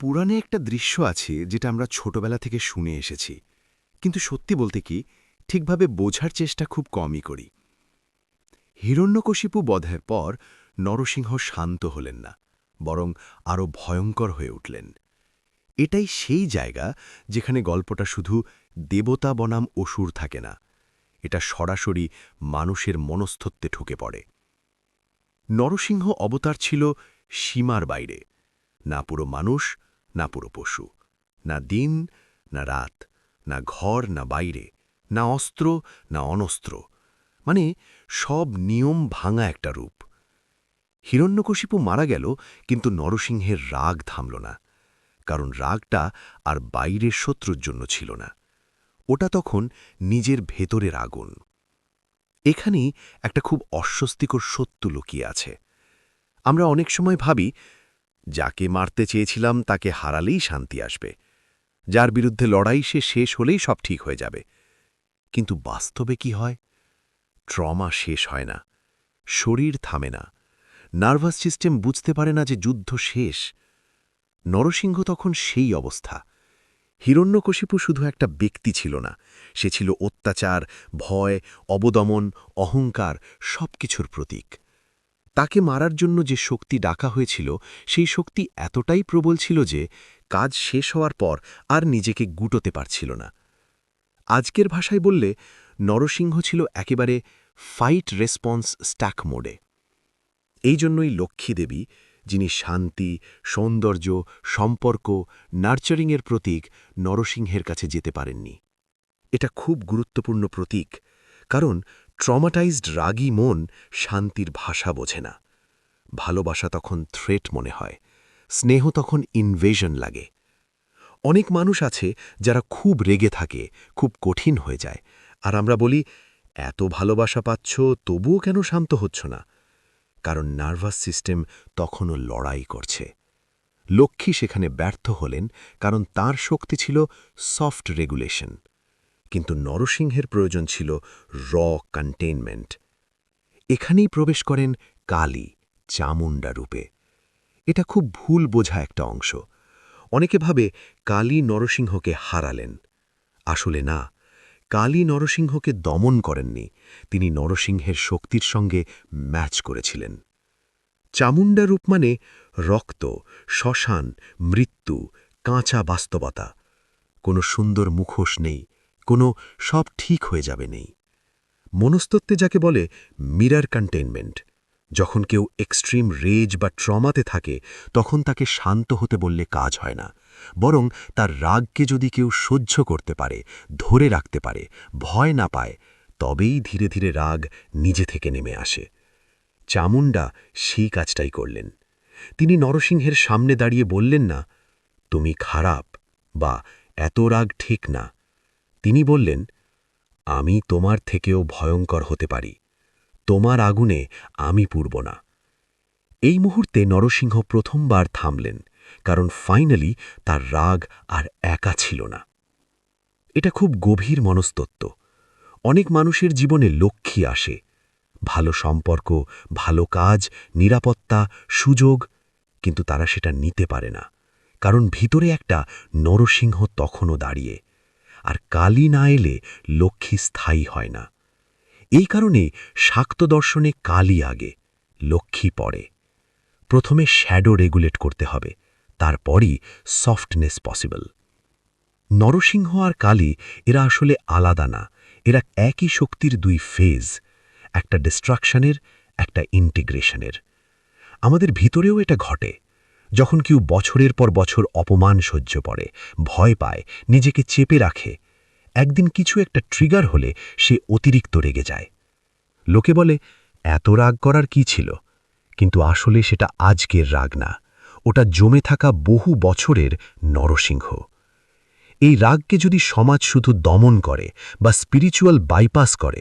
পুরাণে একটা দৃশ্য আছে যেটা আমরা ছোটবেলা থেকে শুনে এসেছি। কিন্তু সত্যি বলতে কি, ঠিকভাবে বোঝার চেষ্টা খুব কমই করি। হিরণ্যকশিপু বধের পর নরসিংহ শান্ত হলেন না, বরং আরও ভয়ঙ্কর হয়ে উঠলেন। এটাই সেই জায়গা যেখানে গল্পটা শুধু দেবতা বনাম অসুর থাকে না, এটা সরাসরি মানুষের মনস্তত্ত্বে ঢুকে পড়ে। নরসিংহ অবতার ছিল সীমার বাইরে, না পুরো মানুষ না পুরো পশু, না দিন, না রাত, না ঘর, না বাইরে, না অস্ত্র, না অনস্ত্র। মানে সব নিয়ম ভাঙা একটা রূপ। হিরণ্যকশিপু মারা গেল, কিন্তু নরসিংহের রাগ থামল না। কারণ রাগটা আর বাইরের শত্রুর জন্য ছিল না। ওটা তখন নিজের ভেতরের আগুন। এখানেই একটা খুব অস্বস্তিকর সত্য লুকিয়ে আছে। আমরা অনেক সময় ভাবি যাকে মারতে চেয়েছিলাম তাকে হারালেই শান্তি আসবে। যার বিরুদ্ধে লড়াই সে শেষ হলেই সব ঠিক হয়ে যাবে। কিন্তু বাস্তবে কি হয়? ট্রমা শেষ হয় না। শরীর থামে না। নার্ভাস সিস্টেম বুঝতে পারে না যে যুদ্ধ শেষ। নরসিংহ তখন সেই অবস্থা। হিরণ্যকশিপু শুধু একটা ব্যক্তি ছিল না। সে ছিল অত্যাচার, ভয়, অবদমন, অহংকার সবকিছুর প্রতীক। তাকে মারার জন্য যে শক্তি ডাকা হয়েছিল, সেই শক্তি এতটাই প্রবল ছিল যে কাজ শেষ হওয়ার পর আর নিজেকে গুটোতে পারছিল না। আজকের ভাষায় বললে, নরসিংহ ছিল একেবারে ফাইট রেসপন্স স্ট্যাক মোডে এই জন্যই লক্ষ্মী দেবী, যিনি শান্তি, সৌন্দর্য, সম্পর্ক নার্চারিংয়ের প্রতীক, নরসিংহের কাছে যেতে পারেননি। এটা খুব গুরুত্বপূর্ণ প্রতীক, কারণ ট্রমাটাইজড রাগী মন শান্তির ভাষা বোঝে না। ভালোবাসা তখন থ্রেট মনে হয়, স্নেহ তখন ইনভেশন লাগে। অনেক মানুষ আছে যারা খুব রেগে থাকে, খুব কঠিন হয়ে যায়, আর আমরা বলি, এত ভালোবাসা পাচ্ছ, তবুও কেন শান্ত হচ্ছ না? কারণ নার্ভাস সিস্টেম তখনও লড়াই করছে। লক্ষ্মী সেখানে ব্যর্থ হলেন কারণ তার শক্তি ছিল সফট রেগুলেশন কিন্তু নরসিংহের প্রয়োজন ছিল র কন্টেইনমেন্ট এখানেই প্রবেশ করেন কালী, চামুণ্ডা রূপে। এটা খুব ভুল বোঝা একটা অংশ। অনেকে ভাবে কালী নরসিংহকে হারালেন। আসলে না, কালী নরসিংহকে দমন করেননি, তিনি নরসিংহের শক্তির সঙ্গে ম্যাচ করেছিলেন। চামুণ্ডা রূপ মানে রক্ত, শ্মশান, মৃত্যু, কাঁচা বাস্তবতা। কোনো সুন্দর মুখোশ নেই কোনো সব ঠিক হয়ে যাবে নেই। মনস্তত্ত্বে যাকে বলে মিরার কন্টেইনমেন্ট, যখন কেউ এক্সট্রিম রেজ বা ট্রমাতে থাকে, তখন তাকে শান্ত হতে বললে কাজ হয় না, বরং তার রাগকে যদি কেউ সহ্য করতে পারে, ধরে রাখতে পারে, ভয় না পায়, তবেই ধীরে ধীরে রাগ নিজে থেকে নেমে আসে। চামুণ্ডা সেই কাজটাই করলেন। তিনি নরসিংহের সামনে দাঁড়িয়ে বললেন না, তুমি খারাপ বা এত রাগ ঠিক না তিনি বললেন, আমি তোমার থেকেও ভয়ঙ্কর হতে পারি। তোমার আগুনে আমি পুরব না। এই মুহূর্তে নরসিংহ প্রথমবার থামলেন, কারণ ফাইনালি তার রাগ আর একা ছিল না। এটা খুব গভীর মনস্তত্ত্ব। অনেক মানুষের জীবনে লক্ষ্মী আসে। ভালো সম্পর্ক, ভালো কাজ, নিরাপত্তা, সুযোগ, কিন্তু তারা সেটা নিতে পারে না, কারণ ভিতরে একটা নরসিংহ তখনও দাঁড়িয়ে। আর কালী না এলে লক্ষ্মী স্থায়ী হয় না। এই কারণে শাক্ত দর্শনে কালী আগে, লক্ষ্মী পড়ে প্রথমে শ্যাডো রেগুলেট করতে হবে, তারপরই সফটনেস পসিবল নরসিংহ আর কালী, এরা আসলে আলাদা না, এরা একই শক্তির দুই ফেজ একটা ডিস্ট্রাকশনের একটা ইন্টিগ্রেশনের আমাদের ভিতরেও এটা ঘটে। যখন কেউ বছরের পর বছর অপমান সহ্য পড়ে ভয় পায়, নিজেকে চেপে রাখে, একদিন কিছু একটা ট্রিগার হলে সে অতিরিক্ত রেগে যায়। লোকে বলে, এত রাগ করার কি ছিল? কিন্তু আসলে সেটা আজকের রাগ না। ওটা জমে থাকা বহু বছরের নরসিংহ। এই রাগকে যদি সমাজ শুধু দমন করে বা স্পিরিচুয়াল বাইপাস করে,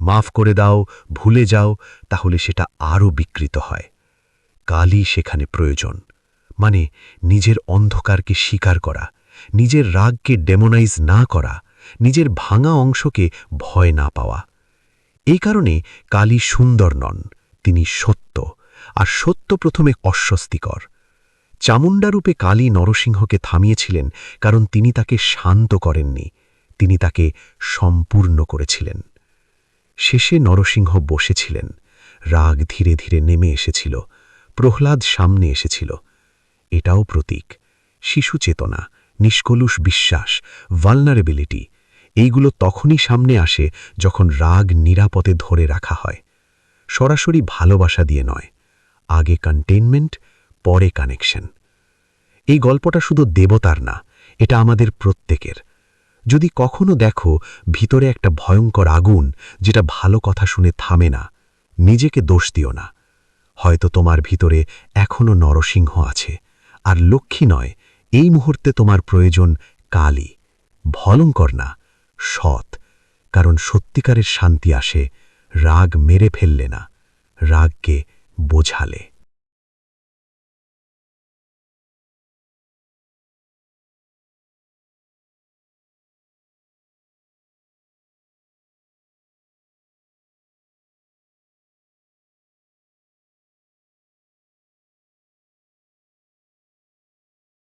মাফ করে দাও, ভুলে যাও, তাহলে সেটা আরও বিকৃত হয়। কালই সেখানে প্রয়োজন। মানে নিজের অন্ধকারকে স্বীকার করা, নিজের রাগকে ডেমোনাইজ না করা, নিজের ভাঙা অংশকে ভয় না পাওয়া। এই কারণে কালী সুন্দর নন, তিনি সত্য, আর সত্য প্রথমে অস্বস্তিকর। চামুণ্ডারূপে কালী নরসিংহকে থামিয়েছিলেন কারণ তিনি তাকে শান্ত করেননি, তিনি তাকে সম্পূর্ণ করেছিলেন। শেষে নরসিংহ বসেছিলেন, রাগ ধীরে ধীরে নেমে এসেছিল, প্রহ্লাদ সামনে এসেছিল। এটাও প্রতীক। শিশু চেতনা, নিষ্কলুষ বিশ্বাস ভালনারেবিলিটি এইগুলো তখনই সামনে আসে যখন রাগ নিরাপদে ধরে রাখা হয়। সরাসরি ভালোবাসা দিয়ে নয়, আগে কন্টেনমেন্ট পরে কানেকশন এই গল্পটা শুধু দেবতার না, এটা আমাদের প্রত্যেকের। যদি কখনো দেখো ভিতরে একটা ভয়ঙ্কর আগুন যেটা ভালো কথা শুনে থামে না, নিজেকে দোষ দিও না। হয়তো তোমার ভিতরে এখনও নরসিংহ আছে। আর লক্ষ্মী নয়, এই মুহূর্তে তোমার প্রয়োজন কালী ভলঙ্কর না, সৎ, কারণ সত্যিকারের শান্তি আসে, রাগ মেরে ফেললে না, রাগকে বোঝালে।